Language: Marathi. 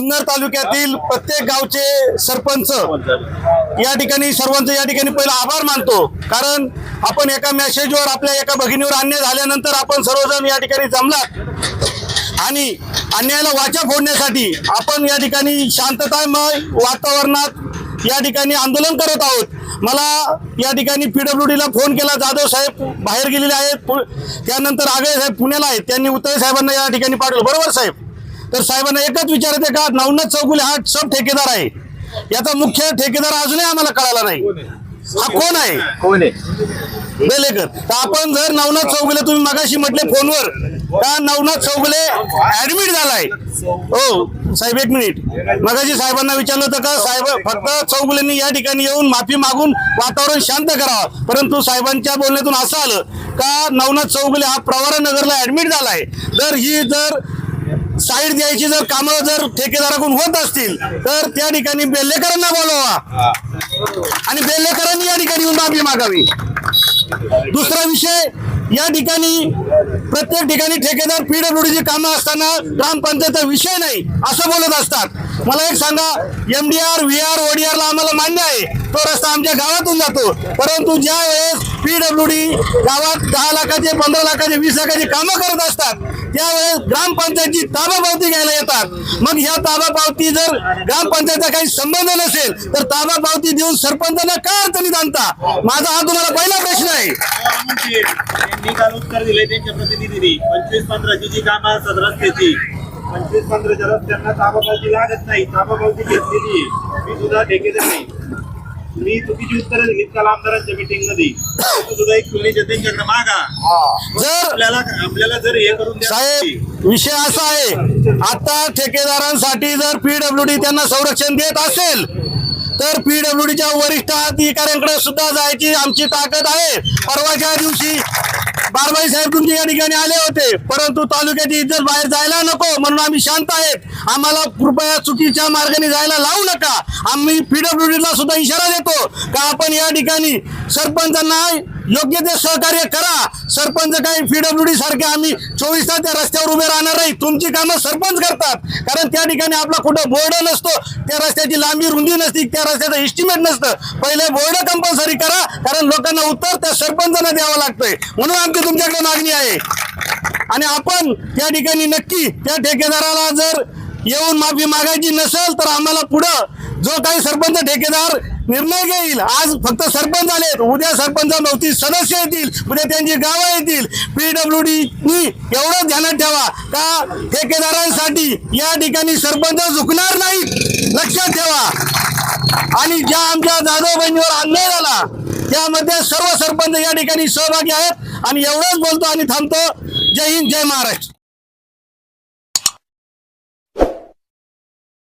जुन्नर तालुक्यातील प्रत्येक गावचे सरपंच या ठिकाणी सर्वांचं या ठिकाणी पहिला आभार मानतो. कारण आपण एका मेसेजवर आपल्या एका भगिनीवर अन्याय झाल्यानंतर आपण सर्वजण या ठिकाणी जमलात. आणि अन्यायाला वाचा फोडण्यासाठी आपण या ठिकाणी शांततामय वातावरणात या ठिकाणी आंदोलन करत आहोत. मला या ठिकाणी पीडब्ल्यू डीला फोन केला जाधव साहेब बाहेर गेलेले आहेत. पु- त्यानंतर आगळे साहेब पुण्याला आहेत. त्यांनी उतळे साहेबांना या ठिकाणी पाठवलं. बरोबर साहेब? तर साहेबांना एकच विचारायचं का नवनाथ चौगुले हा सब ठेकेदार आहे. याचा मुख्य ठेकेदार अजूनही आम्हाला कळाला नाही. हा कोण आहे? कोण आहे? बेलेकर. तर आपण जर नवनाथ चौगुले तुम्ही मगाशी म्हटले फोनवर का नवनाथ चौगुले ऍडमिट झालाय? हो साहेब एक मिनिट. मगाशी साहेबांना विचारलं होतं का साहेब फक्त चौगुलेंनी या ठिकाणी येऊन माफी मागून वातावरण शांत करावं. परंतु साहेबांच्या बोलण्यातून असं आलं का नवनाथ चौगुले हा प्रवरा नगरला ऍडमिट झालाय. जर ही जर साईड द्यायची जर कामं जर ठेकेदाराकडून होत असतील तर त्या ठिकाणी बेल्लेकरांना बोलवा. आणि बेल्लेकरांनी या ठिकाणी येऊन माफी मागावी. दुसरा विषय या ठिकाणी प्रत्येक ठिकाणी ठेकेदार पीडब्ल्यूडीची कामं असताना ग्रामपंचायतचा विषय नाही असं बोलत असतात. मला एक सांगा M D R V R ओडीआरला आम्हाला मान्य आहे. तो रस्ता आमच्या गावातून जातो. परंतु ज्या वेळेस पीडब्ल्यू डी गावात दहा लाखाचे पंधरा लाखाचे वीस लाखाचे कामं करत असतात त्यावेळेस ग्रामपंचायतची ताबा पावती घ्यायला येतात. मग ह्या ताबा पावती जर ग्रामपंचायतचा काही संबंध नसेल तर ताबा पावती देऊन सरपंचांना काय अडचणीत आणता? माझा हा तुम्हाला पहिला प्रश्न आहे. काल उत्तर दिले त्यांच्या प्रतिनिधींनी. पंचवीस पंधराची जी कामं असतात रस्त्याची पंचवीस पंधराच्या रस्त्यांना ताबापावती लागत नाही. ताबापावती घेतलेली मी सुद्धा ठेकेदार नाही. मी चुकीची उत्तरं घेत काल आमदारांच्या मीटिंगमध्ये तुम्ही सुद्धा एक खुलीच्या त्यांच्याकडे मागा. जर आपल्याला आपल्याला जर हे करून द्या साहेब विषय असा आहे आता ठेकेदारांसाठी जर पीडब्ल्यूडी त्यांना संरक्षण देत असेल तर पीडब्ल्यूडीच्या वरिष्ठ अधिकाऱ्यांकडे सुद्धा जायची आमची ताकद आहे. परवाच्या दिवशी बारबाई साहेब तुमच्या या ठिकाणी आले होते. परंतु तालुक्याची इज्जत बाहेर जायला नको. म्हणून आम्ही शांत आहेत. आम्हाला कृपया चुकीच्या मार्गाने जायला लावू नका. आम्ही पीडब्ल्यूडीला सुद्धा इशारा देतो का आपण या ठिकाणी सरपंचांना योग्य ते सहकार्य करा. सरपंच काही पीडब्ल्यूडी सारखे आम्ही चोवीस तास त्या रस्त्यावर उभे राहणार नाही. तुमची कामं सरपंच करतात. कारण त्या ठिकाणी आपला कुठं बोर्ड नसतो. त्या रस्त्याची लांबी रुंदी नसती त्या रस्त्याचं एस्टिमेट नसतं. पहिले बोर्ड कंपल्सरी करा कारण लोकांना उत्तर त्या सरपंचांना द्यावं लागतंय. म्हणून आमची तुमच्याकडे मागणी आहे. आणि आपण त्या ठिकाणी नक्की त्या ठेकेदाराला जर येऊन माफी मागायची नसेल तर आम्हाला पुढं जो काही सरपंच ठेकेदार निर्णय घेईल आज फक्त सरपंच आलेत उद्या सरपंच नव्हती सदस्य येतील उद्या त्यांची गावं येतील. पीडब्ल्यू डीनी एवढं ध्यानात ठेवा का ठेकेदारांसाठी या ठिकाणी सरपंच झुकणार नाहीत? लक्षात ठेवा. आणि ज्या आमच्या जाधव बहिणीवर अन्याय झाला त्यामध्ये सर्व सरपंच या ठिकाणी सहभागी आहेत. आणि एवढंच बोलतो आणि थांबतो. जय हिंद जय महाराष्ट्र.